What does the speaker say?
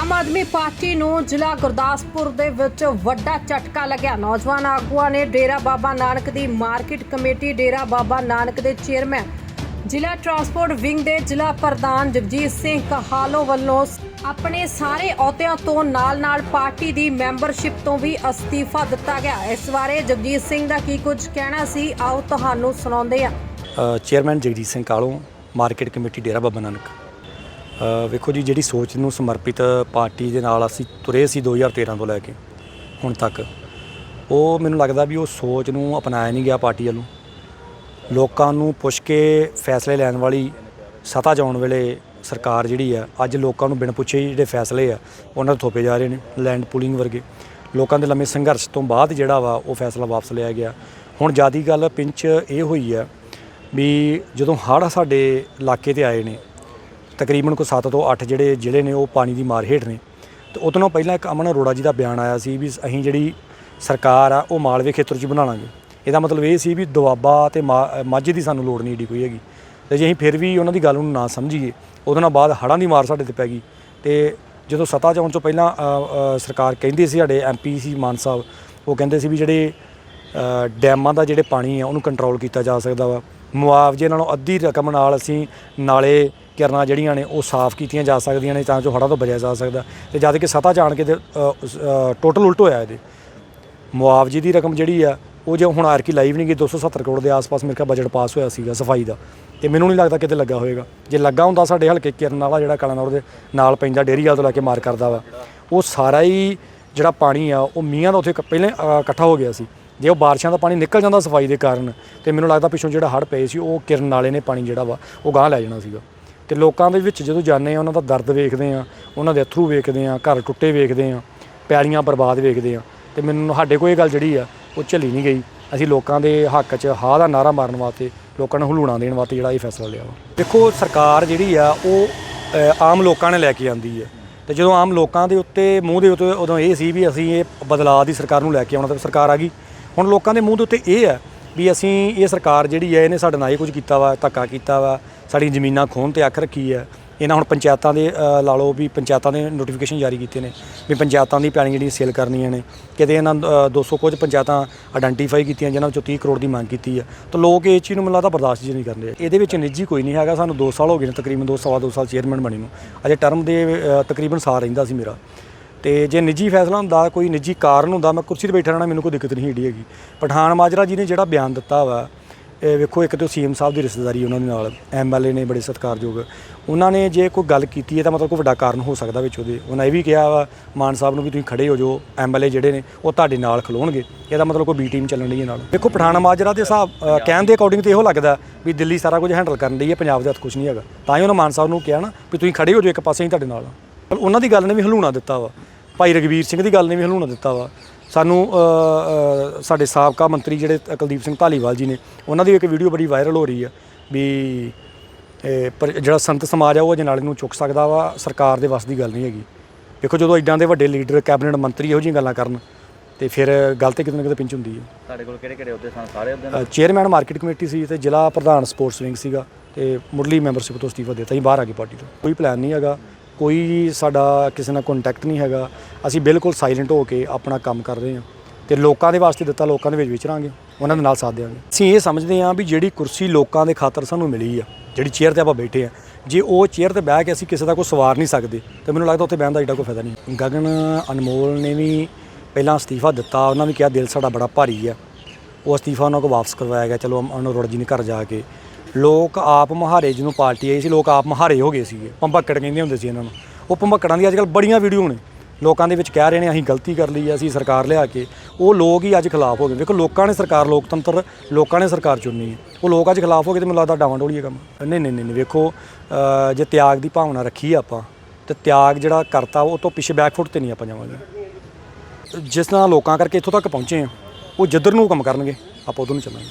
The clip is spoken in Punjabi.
ਆਮ ਆਦਮੀ ਪਾਰਟੀ ਨੂੰ ਜ਼ਿਲ੍ਹਾ ਗੁਰਦਾਸਪੁਰ ਦੇ ਵਿੱਚ ਵੱਡਾ ਝਟਕਾ ਲੱਗਿਆ। ਨੌਜਵਾਨ ਆਗੂਆਂ ਨੇ ਡੇਰਾ ਬਾਬਾ ਨਾਨਕ ਦੀ ਮਾਰਕੀਟ ਕਮੇਟੀ, ਡੇਰਾ ਬਾਬਾ ਨਾਨਕ ਦੇ ਚੇਅਰਮੈਨ, ਜ਼ਿਲ੍ਹਾ ਟਰਾਂਸਪੋਰਟ ਵਿੰਗ ਦੇ ਜ਼ਿਲ੍ਹਾ ਪ੍ਰਧਾਨ ਜਗਜੀਤ ਸਿੰਘ ਕਹਾਲੋ ਵੱਲੋਂ ਆਪਣੇ ਸਾਰੇ ਅਹੁਦਿਆਂ ਤੋਂ ਨਾਲ-ਨਾਲ ਪਾਰਟੀ ਦੀ ਮੈਂਬਰਸ਼ਿਪ ਤੋਂ ਵੀ ਅਸਤੀਫਾ ਦਿੱਤਾ ਗਿਆ। ਇਸ ਬਾਰੇ ਜਗਜੀਤ ਸਿੰਘ ਦਾ ਕੀ ਕੁਝ ਕਹਿਣਾ ਸੀ? ਆਓ ਤੁਹਾਨੂੰ ਸੁਣਾਉਂਦੇ ਆ chairman Jagjit Singh Kalon, market committee, Dera Baba Nanak. ਵੇਖੋ ਜੀ, ਜਿਹੜੀ ਸੋਚ ਨੂੰ ਸਮਰਪਿਤ ਪਾਰਟੀ ਦੇ ਨਾਲ ਅਸੀਂ ਤੁਰੇ ਸੀ 2013 ਤੋਂ ਲੈ ਕੇ ਹੁਣ ਤੱਕ, ਉਹ ਮੈਨੂੰ ਲੱਗਦਾ ਵੀ ਉਹ ਸੋਚ ਨੂੰ ਅਪਣਾਇਆ ਨਹੀਂ ਗਿਆ ਪਾਰਟੀ ਵੱਲੋਂ। ਲੋਕਾਂ ਨੂੰ ਪੁੱਛ ਕੇ ਫੈਸਲੇ ਲੈਣ ਵਾਲੀ ਸਤਾ ਜਾਣ ਵੇਲੇ ਸਰਕਾਰ ਜਿਹੜੀ ਆ, ਅੱਜ ਲੋਕਾਂ ਨੂੰ ਬਿਨ ਪੁੱਛੇ ਜਿਹੜੇ ਫੈਸਲੇ ਆ, ਉਹਨਾਂ ਦੇ ਥੋਪੇ ਜਾ ਰਹੇ ਨੇ ਲੈਂਡ ਪੂਲਿੰਗ ਵਰਗੇ। ਲੋਕਾਂ ਦੇ ਲੰਮੇ ਸੰਘਰਸ਼ ਤੋਂ ਬਾਅਦ ਜਿਹੜਾ ਵਾ, ਉਹ ਫੈਸਲਾ ਵਾਪਸ ਲਿਆ ਗਿਆ। ਹੁਣ ਜਿਆਦੀ ਗੱਲ ਪਿੰਚ ਇਹ ਹੋਈ ਆ ਵੀ ਜਦੋਂ ਹੜ੍ਹ ਸਾਡੇ ਇਲਾਕੇ ਤੇ ਆਏ ਨੇ ਤਕਰੀਬਨ ਕੋ 7 ਤੋਂ 8 ਜਿਹੜੇ ਜ਼ਿਲ੍ਹੇ ਨੇ ਉਹ ਪਾਣੀ ਦੀ ਮਾਰ ਹੇਠ ਨੇ। ਤੇ ਉਦੋਂ ਨਾਲੋਂ ਪਹਿਲਾਂ ਇੱਕ ਅਮਨ ਅਰੋੜਾ ਜੀ ਦਾ ਬਿਆਨ ਆਇਆ ਸੀ ਵੀ ਅਸੀਂ ਜਿਹੜੀ ਸਰਕਾਰ ਆ, ਉਹ ਮਾਲਵੇ ਖੇਤਰ 'ਚ ਬਣਾਵਾਂਗੇ ਇਹਦਾ ਮਤਲਬ ਇਹ ਸੀ ਵੀ ਦੁਆਬਾ ਤੇ ਮਾ- ਮਾਝੇ ਦੀ ਸਾਨੂੰ ਲੋੜ ਨਹੀਂ ਏਡੀ ਕੋਈ ਹੈਗੀ। ਤੇ ਜੇ ਅਸੀਂ ਫਿਰ ਵੀ ਉਹਨਾਂ ਦੀ ਗੱਲ ਨੂੰ ਨਾ ਸਮਝੀਏ, ਉਹਦੇ ਨਾਲ ਬਾਅਦ ਹੜ੍ਹਾਂ ਦੀ ਮਾਰ ਸਾਡੇ ਤੇ ਪੈ ਗਈ। ਤੇ ਜਦੋਂ ਸੱਤਾ 'ਚ ਆਉਣ ਤੋਂ ਪਹਿਲਾਂ ਸਰਕਾਰ ਕਹਿੰਦੀ ਸੀ ਸਾਡੇ ਐਮਪੀ ਸੀ ਮਾਨ ਸਾਹਿਬ, ਉਹ ਕਹਿੰਦੇ ਸੀ ਵੀ ਜਿਹੜੇ ਡੈਮਾਂ ਦਾ ਜਿਹੜੇ ਪਾਣੀ ਆ, ਉਹਨੂੰ ਕੰਟਰੋਲ ਕੀਤਾ ਜਾ ਸਕਦਾ ਵਾ। ਮੁਆਵਜ਼ੇ ਨਾਲੋਂ ਅੱਧੀ ਰਕਮ ਨਾਲ ਅਸੀਂ ਨਾਲੇ ਕਿਰਨਾਂ ਜਿਹੜੀਆਂ ਨੇ ਉਹ ਸਾਫ਼ ਕੀਤੀਆਂ ਜਾ ਸਕਦੀਆਂ ਨੇ ਤਾਂ ਜੋ ਹੜ੍ਹਾਂ ਤੋਂ ਬਚਿਆ ਜਾ ਸਕਦਾ। ਤੇ ਜਦ ਕਿ ਸੱਤਾ ਜਾਣ ਕੇ ਤੇ ਟੋਟਲ ਉਲਟ ਹੋਇਆ ਇਹਦੇ। ਮੁਆਵਜ਼ੇ ਦੀ ਰਕਮ ਜਿਹੜੀ ਆ, ਉਹ ਜੇ ਹੁਣ ਆਰਕੀ ਲਾਈਵ ਨਹੀਂ ਗਈ 270 ਕਰੋੜ ਦੇ ਆਸ-ਪਾਸ ਮੇਰੇ ਖਿਆਲ ਬਜਟ ਪਾਸ ਹੋਇਆ ਸੀਗਾ ਸਫ਼ਾਈ ਦਾ। ਤੇ ਮੈਨੂੰ ਨਹੀਂ ਲੱਗਦਾ ਕਿਤੇ ਲੱਗਾ ਹੋਵੇਗਾ ਜੇ ਲੱਗਾ ਹੁੰਦਾ ਸਾਡੇ ਹਲਕੇ ਕਿਰਨ ਵਾਲਾ ਜਿਹੜਾ ਕਲਾਨੌਰ ਦੇ ਨਾਲ ਪੈਂਦਾ ਡੇਰੀ ਵਾਲ ਤੋਂ ਲੈ ਕੇ ਮਾਰ ਕਰਦਾ ਵਾ, ਉਹ ਸਾਰਾ ਹੀ ਜਿਹੜਾ ਪਾਣੀ ਆ, ਉਹ ਮੀਂਹਾਂ ਦਾ ਉੱਥੇ ਕ- ਪਹਿਲਾਂ ਇਕੱਠਾ ਹੋ ਗਿਆ ਸੀ। ਜੇ ਉਹ ਬਾਰਿਸ਼ਾਂ ਦਾ ਪਾਣੀ ਨਿਕਲ ਜਾਂਦਾ ਸਫ਼ਾਈ ਦੇ ਕਾਰਨ, ਤੇ ਮੈਨੂੰ ਲੱਗਦਾ ਪਿੱਛੋਂ ਜਿਹੜਾ ਹੜ੍ਹ ਪਏ ਸੀ, ਉਹ ਕਿਰਨ ਨਾਲੇ ਨੇ ਪਾਣੀ ਜਿਹੜਾ ਵਾ, ਉਹ ਗਾਂਹ ਲੈ ਜਾਣਾ ਸੀਗਾ। ਤੇ ਲੋਕਾਂ ਦੇ ਵਿੱਚ ਜਦੋਂ ਜਾਂਦੇ ਆ, ਉਹਨਾਂ ਦਾ ਦਰਦ ਵੇਖਦੇ ਆ, ਉਹਨਾਂ ਦੇ ਅਥਰੂ ਵੇਖਦੇ ਆ, ਘਰ ਟੁੱਟੇ ਵੇਖਦੇ ਆ ਪੈਲੀਆਂ ਬਰਬਾਦ ਵੇਖਦੇ ਆ, ਤੇ ਮੈਨੂੰ ਸਾਡੇ ਕੋਲ ਇਹ ਗੱਲ ਜਿਹੜੀ ਆ, ਉਹ ਝੱਲੀ ਨਹੀਂ ਗਈ। ਅਸੀਂ ਲੋਕਾਂ ਦੇ ਹੱਕ 'ਚ ਹਾਂ ਦਾ ਨਾਰਾ ਮਾਰਨ ਵਾਸਤੇ, ਲੋਕਾਂ ਨੂੰ ਹਲੂਣਾ ਦੇਣ ਵਾਸਤੇ ਜਿਹੜਾ ਇਹ ਫੈਸਲਾ ਲਿਆ ਵਾ। ਦੇਖੋ, ਸਰਕਾਰ ਜਿਹੜੀ ਆ, ਉਹ ਆਮ ਲੋਕਾਂ ਨੇ ਲੈ ਕੇ ਆਂਦੀ ਹੈ ਤੇ ਜਦੋਂ ਆਮ ਲੋਕਾਂ ਦੇ ਉੱਤੇ, ਮੂੰਹ ਦੇ ਉੱਤੇ ਉਦੋਂ ਇਹ ਸੀ ਵੀ ਅਸੀਂ ਇਹ ਬਦਲਾਅ ਦੀ ਸਰਕਾਰ ਨੂੰ ਲੈ ਕੇ ਆਉਣਾ, ਤੇ ਸਰਕਾਰ ਆ ਗਈ। ਹੁਣ ਲੋਕਾਂ ਦੇ ਮੂੰਹ ਦੇ ਉੱਤੇ ਇਹ ਹੈ ਵੀ ਅਸੀਂ, ਇਹ ਸਰਕਾਰ ਜਿਹੜੀ ਹੈ ਇਹਨੇ ਸਾਡੇ ਨਾਲ ਇਹ ਕੁਝ ਕੀਤਾ ਵਾ, ਧੱਕਾ ਕੀਤਾ ਵਾ ਸਾਡੀ ਜ਼ਮੀਨਾਂ ਖੋਹਣ ਤੇ ਅੱਖ ਰੱਖੀ ਹੈ। ਇਹਨਾਂ ਹੁਣ ਪੰਚਾਇਤਾਂ ਦੇ ਲਾ ਲਓ ਵੀ ਪੰਚਾਇਤਾਂ ਦੇ ਨੋਟੀਫਿਕੇਸ਼ਨ ਜਾਰੀ ਕੀਤੇ ਨੇ ਵੀ ਪੰਚਾਇਤਾਂ ਦੀ ਪੈਣੀ ਜਿਹੜੀ ਸੇਲ ਕਰਨੀਆਂ ਨੇ। ਕਿਤੇ ਇਹਨਾਂ ਅ, 200 ਕੁਝ ਪੰਚਾਇਤਾਂ ਆਇਡੈਂਟੀਫਾਈ ਕੀਤੀਆਂ ਜਿਨ੍ਹਾਂ ਵਿੱਚੋਂ 30 ਕਰੋੜ ਦੀ ਮੰਗ ਕੀਤੀ ਹੈ। ਤਾਂ ਲੋਕ ਇਹ ਚੀਜ਼ ਨੂੰ ਮੈਨੂੰ ਲੱਗਦਾ ਬਰਦਾਸ਼ਤ ਜੀ ਨਹੀਂ ਕਰਦੇ। ਇਹਦੇ ਵਿੱਚ ਨਿੱਜੀ ਕੋਈ ਨਹੀਂ ਹੈਗਾ। ਸਾਨੂੰ 2 ਸਾਲ ਹੋ ਗਏ ਨੇ ਤਕਰੀਬਨ 2 ਸਵਾ 2 ਸਾਲ ਚੇਅਰਮੈਨ ਬਣੇ ਨੂੰ। ਅਜੇ ਟਰਮ ਦੇ ਤਕਰੀਬਨ ਸਾਲ ਰਹਿੰਦਾ ਸੀ ਮੇਰਾ। ਤੇ ਜੇ ਨਿੱਜੀ ਫੈਸਲਾ ਹੁੰਦਾ ਕੋਈ ਨਿੱਜੀ ਕਾਰਨ ਹੁੰਦਾ ਮੈਂ ਕੁਰਸੀ ਤੇ ਬੈਠਾ ਰਹਿਣਾ ਮੈਨੂੰ ਕੋਈ ਦਿੱਕਤ ਨਹੀਂ ਏਡੀ ਹੈਗੀ। ਪਠਾਨ ਮਾਜਰਾ ਜੀ ਨੇ ਜਿਹੜਾ ਬਿਆਨ ਦਿੱਤਾ ਵਾ ਇਹ ਵੇਖੋ, ਇੱਕ ਤਾਂ ਸੀਐਮ ਸਾਹਿਬ ਦੀ ਰਿਸ਼ਤੇਦਾਰੀ ਉਹਨਾਂ ਦੇ ਨਾਲ ਐਮਐਲਏ ਨੇ ਬੜੇ ਸਤਿਕਾਰਯੋਗ। ਉਹਨਾਂ ਨੇ ਜੇ ਕੋਈ ਗੱਲ ਕੀਤੀ ਹੈ ਤਾਂ ਮਤਲਬ ਕੋਈ ਵੱਡਾ ਕਾਰਨ ਹੋ ਸਕਦਾ ਵਿੱਚ ਉਹਦੇ। ਉਹਨਾਂ ਇਹ ਵੀ ਕਿਹਾ ਵਾ, ਮਾਨ ਸਾਹਿਬ ਨੂੰ ਵੀ ਤੁਸੀਂ ਖੜੇ ਹੋ ਜਾਓ ਐਮਐਲਏ ਜਿਹੜੇ ਨੇ, ਉਹ ਤੁਹਾਡੇ ਨਾਲ ਖਲੋਣਗੇ। ਇਹਦਾ ਮਤਲਬ ਕੋਈ ਬੀ ਟੀਮ ਚੱਲਣ ਦੀ ਨਾਲ। ਦੇਖੋ ਪਠਾਨ ਮਾਜਰਾ ਦੇ ਹਿਸਾਬ ਕਹਿਣ ਦੇ ਅਕੋਰਡਿੰਗ ਤੇ ਇਹੋ ਲੱਗਦਾ ਵੀ ਦਿੱਲੀ ਸਾਰਾ ਕੁਝ ਹੈਂਡਲ ਕਰਨ ਦੀ ਹੈ, ਪੰਜਾਬ ਦੇ ਹੱਥ ਕੁਝ ਨਹੀਂ ਹੈਗਾ। ਤਾਂ ਹੀ ਉਹਨਾਂ ਮਾਨ ਸਾਹਿਬ ਨੂੰ ਕਿਹਾ ਨਾ ਵੀ ਤੁਸੀਂ ਖੜੇ ਹੋ ਜਾਓ ਇੱਕ ਪਾਸੇ ਹੀ ਤੁਹਾਡੇ ਨਾਲ। ਪਰ ਉਹਨਾਂ ਦੀ ਗੱਲ ਨੇ ਵੀ ਹਲੂਣਾ ਦਿੱਤਾ ਵਾ। ਭਾਈ ਰਗਵੀਰ ਸਿੰਘ ਦੀ ਗੱਲ ਨੇ ਵੀ ਹਲੂਣਾ ਦਿੱਤਾ ਵਾ। ਸਾਨੂੰ ਸਾਡੇ ਸਾਬਕਾ ਮੰਤਰੀ ਜਿਹੜੇ ਕੁਲਦੀਪ ਸਿੰਘ ਧਾਲੀਵਾਲ ਜੀ ਨੇ ਉਹਨਾਂ ਦੀ ਇੱਕ ਵੀਡੀਓ ਬੜੀ ਵਾਇਰਲ ਹੋ ਰਹੀ ਆ ਵੀ ਪਰ ਜਿਹੜਾ ਸੰਤ ਸਮਾਜ ਆ ਉਹ ਅਜਨਾਲੇ ਨੂੰ ਚੁੱਕ ਸਕਦਾ ਵਾ ਸਰਕਾਰ ਦੇ ਵੱਸ ਦੀ ਗੱਲ ਨਹੀਂ ਹੈਗੀ। ਦੇਖੋ ਜਦੋਂ ਇਦਾਂ ਦੇ ਵੱਡੇ ਲੀਡਰ ਕੈਬਨਿਟ ਮੰਤਰੀ ਇਹੋ ਜਿਹੀਆਂ ਗੱਲਾਂ ਕਰਨ ਤੇ ਫਿਰ ਗੱਲ ਤੇ ਕਿਤੇ ਨਾ ਕਿਤੇ ਪਿੰਚ ਹੁੰਦੀ ਹੈ ਤੁਹਾਡੇ ਕੋਲ ਕਿਹੜੇ ਕਿਹੜੇ ਅਹੁਦੇ ਸਨ? ਸਾਰੇ ਅਹੁਦੇ ਚੇਅਰਮੈਨ ਮਾਰਕੀਟ ਕਮੇਟੀ ਸੀ ਤੇ ਜ਼ਿਲ੍ਹਾ ਪ੍ਰਧਾਨ ਸਪੋਰਟਸ ਵਿੰਗ ਸੀਗਾ ਤੇ ਮੁੱਢਲੀ ਮੈਂਬਰਸ਼ਿਪ ਤੋਂ ਅਸਤੀਫਾ ਦਿੱਤਾ ਸੀ ਬਾਹਰ ਆ ਗਈ ਪਾਰਟੀ ਤੋਂ। ਕੋਈ ਪਲਾਨ ਨਹੀਂ ਹੈਗਾ ਕੋਈ ਸਾਡਾ ਕਿਸੇ ਨਾਲ ਕੰਟੈਕਟ ਨਹੀਂ ਹੈਗਾ ਅਸੀਂ ਬਿਲਕੁਲ ਸਾਇਲੈਂਟ ਹੋ ਕੇ ਆਪਣਾ ਕੰਮ ਕਰ ਰਹੇ ਹਾਂ ਤੇ ਲੋਕਾਂ ਦੇ ਵਾਸਤੇ ਦਿੱਤਾ, ਲੋਕਾਂ ਦੇ ਵਿੱਚ ਵਿਚਰਾਂਗੇ, ਉਹਨਾਂ ਦੇ ਨਾਲ ਸਾਥ ਦੇਵਾਂਗੇ। ਅਸੀਂ ਇਹ ਸਮਝਦੇ ਹਾਂ ਵੀ ਜਿਹੜੀ ਕੁਰਸੀ ਲੋਕਾਂ ਦੇ ਖਾਤਰ ਸਾਨੂੰ ਮਿਲੀ ਆ, ਜਿਹੜੀ ਚੇਅਰ ਤੇ ਆਪਾਂ ਬੈਠੇ ਆ ਜੇ ਉਹ ਚੇਅਰ ਤੇ ਬਹਿ ਕੇ ਅਸੀਂ ਕਿਸੇ ਦਾ ਕੋਈ ਸਵਾਰ ਨਹੀਂ ਸਕਦੇ, ਤੇ ਮੈਨੂੰ ਲੱਗਦਾ ਉੱਥੇ ਬਹਿਣ ਦਾ ਏਡਾ ਕੋਈ ਫਾਇਦਾ ਨਹੀਂ ਗਗਨ ਅਨਮੋਲ ਨੇ ਵੀ ਪਹਿਲਾਂ ਅਸਤੀਫਾ ਦਿੱਤਾ, ਉਹਨਾਂ ਵੀ ਕਿਹਾ ਦਿਲ ਸਾਡਾ ਬੜਾ ਭਾਰੀ ਆ। ਉਹ ਅਸਤੀਫਾ ਉਹਨਾਂ ਕੋਲ ਵਾਪਸ ਕਰਵਾਇਆ ਗਿਆ, ਚਲੋ ਅਮਨ ਜੀ ਨੇ ਘਰ ਜਾ ਕੇ। ਲੋਕ ਆਪ ਮਹਾਰੇ ਜਿਹਨੂੰ ਪਾਰਟੀ ਆਈ ਸੀ, ਲੋਕ ਆਪ ਮਹਾਰੇ ਹੋ ਗਏ ਸੀਗੇ ਪੰਭਕੜ ਕਹਿੰਦੇ ਹੁੰਦੇ ਸੀ ਇਹਨਾਂ ਨੂੰ। ਉਹ ਪੰਭਕੜਾਂ ਦੀ ਅੱਜਕੱਲ ਬੜੀਆਂ ਵੀਡੀਓ ਨੇ। ਲੋਕਾਂ ਦੇ ਵਿੱਚ ਕਹਿ ਰਹੇ ਨੇ ਅਸੀਂ ਗਲਤੀ ਕਰ ਲਈ ਹੈ ਅਸੀਂ ਸਰਕਾਰ ਲਿਆ ਕੇ। ਉਹ ਲੋਕ ਹੀ ਅੱਜ ਖਿਲਾਫ ਹੋ ਗਏ। ਵੇਖੋ ਲੋਕਾਂ ਨੇ ਸਰਕਾਰ ਲੋਕਤੰਤਰ ਲੋਕਾਂ ਨੇ ਸਰਕਾਰ ਚੁਣਨੀ ਹੈ। ਉਹ ਲੋਕ ਅੱਜ ਖਿਲਾਫ ਹੋ ਗਏ ਤੇ ਮੈਨੂੰ ਲੱਗਦਾ ਡਾਵਾਂਡੋਲੀ ਹੈ ਕੰਮ। ਨਹੀਂ ਨਹੀਂ ਨਹੀਂ ਨਹੀਂ, ਵੇਖੋ ਜੇ ਤਿਆਗ ਦੀ ਭਾਵਨਾ ਰੱਖੀ ਆ ਆਪਾਂ ਤੇ ਤਿਆਗ ਜਿਹੜਾ ਕਰਤਾ ਉਹ ਤੋਂ ਪਿੱਛੇ ਬੈਕਫੁੱਟ ਤੇ ਨਹੀਂ ਆਪਾਂ ਜਾਵਾਂਗੇ। ਜਿਸ ਨਾਲ ਲੋਕਾਂ ਕਰਕੇ ਇੱਥੋਂ ਤੱਕ ਪਹੁੰਚੇ ਆ ਉਹ ਜਿੱਧਰ ਨੂੰ ਕੰਮ ਕਰਨਗੇ ਆਪਾਂ ਉਧਰ ਨੂੰ ਚੱਲਾਂਗੇ।